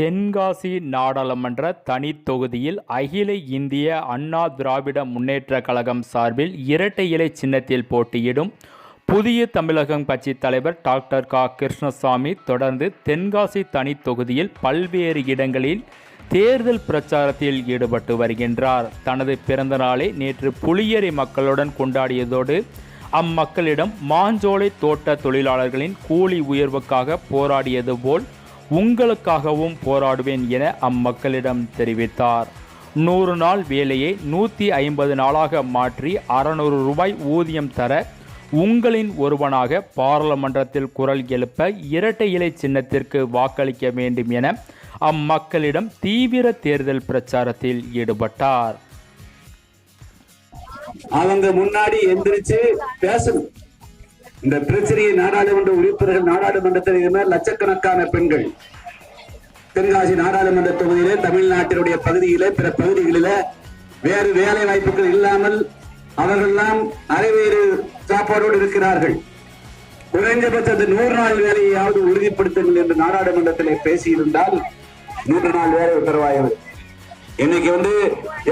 தென்காசி நாடாளுமன்ற தனித்தொகுதியில் அகில இந்திய அண்ணா திராவிட முன்னேற்றக் கழகம் சார்பில் இரட்டை இலை சின்னத்தில் போட்டியிடும் புதிய தமிழகம் கட்சி தலைவர் டாக்டர் க. கிருஷ்ணசாமி தொடர்ந்து தென்காசி தனித்தொகுதியில் பல்வேறு இடங்களில் தேர்தல் பிரச்சாரத்தில் ஈடுபட்டு வருகின்றார். தனது பிறந்த நாளை நேற்று புளியரை மக்களுடன் கொண்டாடியதோடு அம்மக்களிடம் மாஞ்சோலை தோட்ட தொழிலாளர்களின் கூலி உயர்வுக்காக போராடியது போல் உங்களுக்காகவும் போராடுவேன் என அம்மக்களிடம் தெரிவித்தார். நூறு நாள் வேலையை நூற்றி ஐம்பது நாளாக மாற்றி அறநூறு ரூபாய் ஊதியம் தர உங்களின் ஒருவனாக பாராளுமன்றத்தில் குரல் எழுப்ப இரட்டை இலை சின்னத்திற்கு வாக்களிக்க வேண்டும் என அம்மக்களிடம் தீவிர தேர்தல் பிரச்சாரத்தில் ஈடுபட்டார். அவங்க முன்னாடி எந்திரிச்சு பேசணும். இந்த பிரச்சனையை நாடாளுமன்ற உறுப்பினர்கள் நாடாளுமன்றத்தில் இருந்த லட்சக்கணக்கான பெண்கள். தென்காசி நாடாளுமன்ற தொகுதியிலே தமிழ்நாட்டினுடைய பகுதியிலே பிற பகுதிகளில வேறு வேலை வாய்ப்புகள் இல்லாமல் அவர்களெல்லாம் அரைவேறு சாப்பாடோடு இருக்கிறார்கள். குறைந்தபட்ச அந்த நூறு நாள் வேலையாவது உறுதிப்படுத்துங்கள் என்று நாடாளுமன்றத்திலே பேசியிருந்தால் நூறு நாள் வேலை உத்தரவாயது. இன்னைக்கு வந்து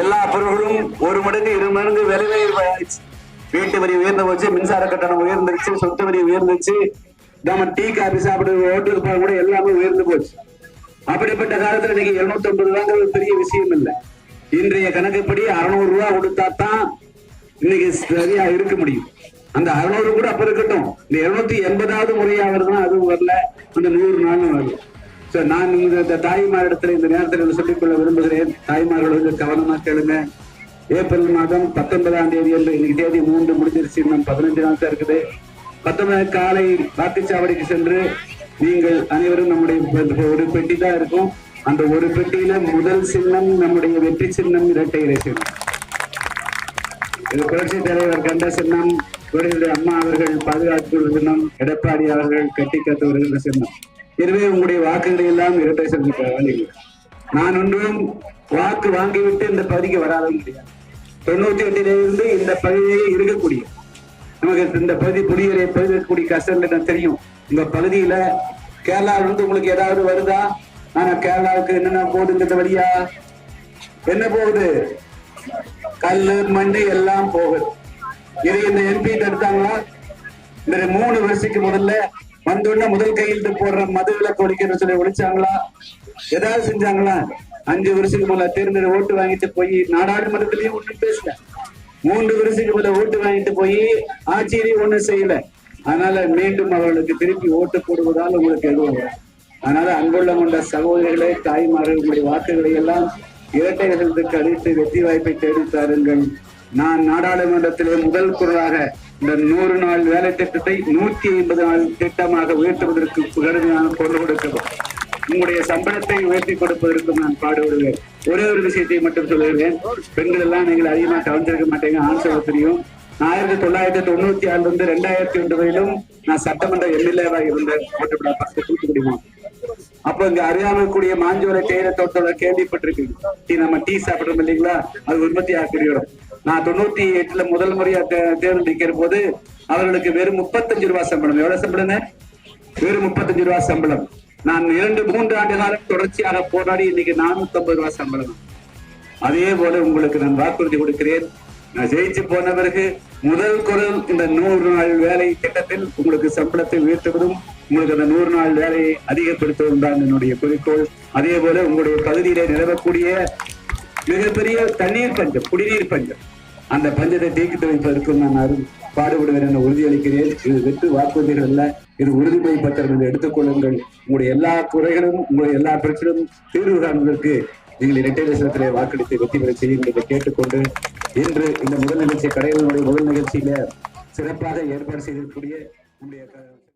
எல்லா பொருள்களும் ஒரு மடங்கு இரு மடங்கு விலை வீட்டு வரி உயர்ந்து போச்சு மின்சார கட்டணம் உயர்ந்துருச்சு சொத்து வரி உயர்ந்துச்சு நம்ம டீ காபி சாப்பிடுற போக கூட எல்லாமே உயர்ந்து போச்சு. அப்படிப்பட்ட காலத்துல இன்னைக்கு இருநூத்தி ஐம்பது ரூபாங்கிறது பெரிய விஷயம் இல்லை இன்றைய கணக்குப்படி அறுநூறு ரூபா கொடுத்தா தான் இன்னைக்கு சரியா இருக்க முடியும். அந்த அறுநூறு கூட அப்ப இருக்கட்டும். இந்த இருநூத்தி எண்பதாவது முறையா வருதுன்னா அதுவும் வரல அந்த நூறு நாளும் வரல. சோ நான் இந்த இந்த தாய்மாரிடத்துல இந்த நேரத்தில் சொல்லிக்கொள்ள விரும்புகிறேன். தாய்மார்கள் வந்து கவனமா கேளுங்க. ஏப்ரல் மாதம் பத்தொன்பதாம் தேதி என்று இன்னைக்கு தேதி மூன்று முடிஞ்சிருச்சு. இன்னும் பதினஞ்சு நாள் தான் இருக்குது. பத்தொன்பது காலை வாக்குச்சாவடிக்கு சென்று நீங்கள் அனைவரும் நம்முடைய ஒரு பெட்டி தான் இருக்கும். அந்த ஒரு பெட்டியில முதல் சின்னம் நம்முடைய வெற்றி சின்னம் இரட்டை இலை சின்னம். இது புரட்சி தலைவர் கண்ட சின்னம் இவர்களுடைய அம்மா அவர்கள் பாதுகாத்து சின்னம் எடப்பாடி அவர்கள் கட்டி காத்து வருகின்ற சின்னம். எனவே உங்களுடைய வாக்குகளை எல்லாம் இரட்டை சென்று நான் ஒன்றும் வாக்கு வாங்கிவிட்டு இந்த பகுதிக்கு வராத முடியாது தொண்ணூத்தி எட்டிலிருந்து இந்த பகுதியே இருக்கக்கூடிய நமக்கு இந்த பகுதி புலிகளை பகுதி இருக்கக்கூடிய கஷ்டம் எனக்கு தெரியும். இந்த பகுதியில கேரளாவிலிருந்து உங்களுக்கு ஏதாவது வருதா? ஆனா கேரளாவுக்கு என்னென்ன போகுது இந்த வழியா? என்ன போகுது? கல்லு மண் எல்லாம் போகுது. இது இந்த எம்பி எடுத்தாங்களா? இந்த மூணு வருஷத்துக்கு முதல்ல வந்தோடனே முதல் கையெழுத்து போடுற மது விளக்கு ஒழிக்கிற சொல்லி ஒழிச்சாங்களா? ஏதாவது செஞ்சாங்களா? அஞ்சு வருஷத்துக்கு மேல தேர்ந்தெடு ஓட்டு வாங்கிட்டு போய் நாடாளுமன்றத்திலயும் ஒண்ணும் பேசல. மூன்று வருஷத்துக்கு மேல ஓட்டு வாங்கிட்டு போய் ஆட்சியிலையும் ஒண்ணும் செய்யல. அதனால மீண்டும் அவர்களுக்கு திருப்பி ஓட்டு போடுவதால் உங்களுக்கு எதுவும் அதனால அன்புள்ள கொண்ட சகோதரிகளே தாய்மார்கள் உங்களுடைய வாக்குகளை எல்லாம் இரட்டைகளுக்கு அளித்து வெற்றி வாய்ப்பை தேடி தாருங்கள். நான் நாடாளுமன்றத்திலே முதல் குரலாக இந்த நூறு நாள் வேலை திட்டத்தை நூத்தி ஐம்பது நாள் திட்டமாக உயர்த்துவதற்கு கருதி நான் கொண்டு கொடுக்கிறோம். உங்களுடைய சம்பளத்தை உயர்த்தி கொடுப்பதற்கும் நான் பாடுபடுவேன். ஒரே ஒரு விஷயத்தை மட்டும் சொல்லுகிறேன். பெண்கள் எல்லாம் நீங்கள் அதிகமா கவனிச்சிருக்க மாட்டேங்க. ஆண் தெரியும் ஆயிரத்தி தொள்ளாயிரத்தி தொண்ணூத்தி ஆறுல இருந்து ரெண்டாயிரத்தி ஒன்று வரையிலும் நான் சட்டமன்ற எம்எல்ஏவா இருந்தேன் ஓட்டுப்பட தூத்துக்குடி மாவட்டம். அப்ப இங்க அறியாமல் கூடிய மாஞ்சோலை தேயிலை தோட்டத்தோட கேள்விப்பட்டிருக்கீங்க டீ நம்ம டீ சாப்பிடுறோம் இல்லைங்களா? அது உற்பத்தி ஆகக்கூடிய நான் தொண்ணூத்தி எட்டுல முதல் முறையா தேர்தல் நிக்கிற போது அவர்களுக்கு வெறும் முப்பத்தஞ்சு ரூபாய் சம்பளம். எவ்வளவு சம்பளம் வெறும் முப்பத்தஞ்சு ரூபாய் சம்பளம். நான் இரண்டு மூன்று ஆண்டு காலம் தொடர்ச்சியாக போராடி இன்னைக்கு நானூத்தி ஐம்பது ரூபாய் சம்பளம். அதே போல உங்களுக்கு நான் வாக்குறுதி கொடுக்கிறேன். நான் ஜெயிச்சு போன பிறகு முதல் குரல் இந்த நூறு நாள் வேலை திட்டத்தில் உங்களுக்கு சம்பளத்தை உயர்த்துவதும் உங்களுக்கு அந்த நூறு நாள் வேலையை அதிகப்படுத்துவதும் தான் என்னுடைய குறிக்கோள். அதே போல உங்களுடைய பகுதியிலே நிலவக்கூடிய மிகப்பெரிய தண்ணீர் பஞ்சம் குடிநீர் பஞ்சம். அந்த பஞ்சத்தை தீர்த்து வைப்பதற்கும் நான் அரு பாடுபடுவேன் என உறுதியளிக்கிறேன். இது வெற்று வாக்குறுதிகள் அல்ல. இது உறுதிமொழி பத்திரம் என்று எடுத்துக்கொள்ளுங்கள் உங்களுடைய எல்லா குறைகளும் உங்களுடைய எல்லா பிரச்சனையும் தீர்வு காண்பதற்கு நீங்கள் இரட்டை தேசத்திலே வாக்களித்து வெற்றி பெற செய்யுங்கள் என்று கேட்டுக்கொண்டு இன்று இந்த முதல் நிகழ்ச்சி கடைகளுடைய முதல் நிகழ்ச்சியில சிறப்பாக ஏற்பாடு செய்திருக்கக்கூடிய நம்முடைய